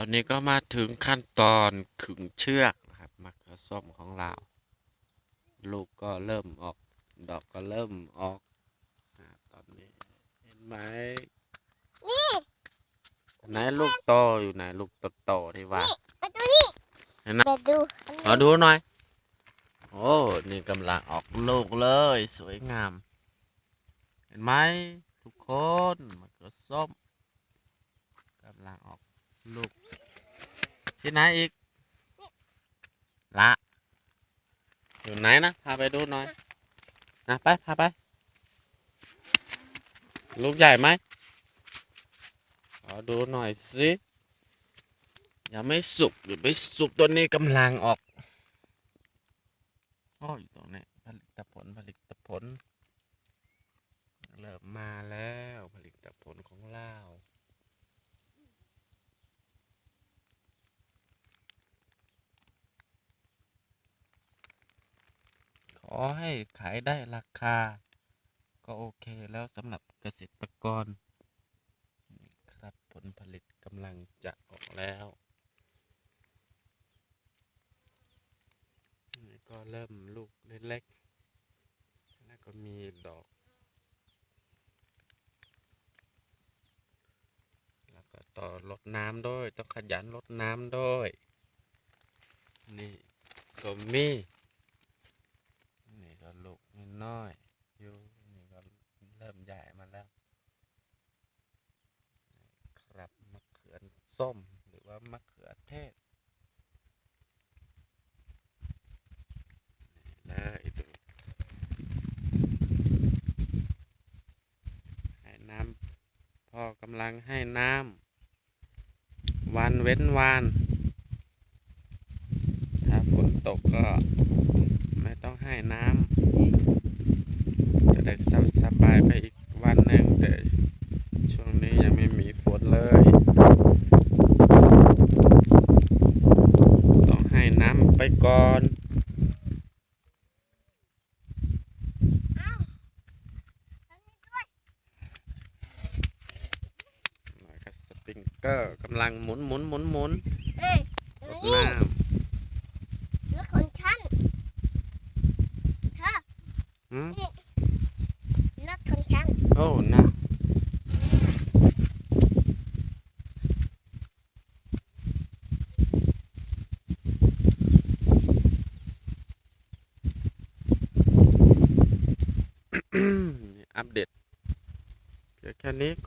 อนนี้ก็มาถึงขั้นตอนขึงเชือกนะครับมะเขือส้มของเรา ลูกก็เริ่มออก ดอกก็เริ่มออกอาตอนนี้เห็นไหมนี่ไหนลูกโตอยู่ไหนลูกโตๆที่ว่ามาดูนี่เห็นไหมมาดูขอดูหน่อย โอ้นี่กำลังออกลูกเลย สวยงาม เห็นไหมทุกคนมะเขือส้มกำลังออกลูก ที่ไหนอีก ละ อยู่ไหนนะ พาไปดูหน่อย นะไป พาไป ลูกใหญ่ไหมขอดูหน่อยสิยังไม่สุกหรือไม่สุกตัวนี้กำลังออกโอ้ยตรงนี้ผลิตผลผลิตผล เริ่มมาแล้วผลิตผลของเราข อให้ขายได้ราคา ก็โอเคแล้วสำหรับเกษตรกรครับผลผลิตกำลังจะออกแล้วก็เริ่มลูกเล็กๆ แล้วก็มีดอก แล้วก็ต่อรดน้ำด้วย ต้องขยันรดน้ำด้วย นี่ก็มี น้อยอยู่นี่ก็เริ่มใหญ่มาแล้ว ครับมะเขือส้มหรือว่ามะเขือเทศนี่เลยดูให้น้ำพ่อกำลังให้น้ำวันเว้นวันถ้าฝนตกก็ไม่ต้องให้น้ำ จะได้สบสบายไปอีกวันหนึ่งแต่ช่วงนี้ยังไม่มีฝนเลย ต้องให้น้ำไปก่อนแล้วก็สปริงเกอร์กำลังหมุนหมุนหมุนหมุนเอ้ยรดูดนี่น้รถของฉันเธอำหืมรถ ของฉันโ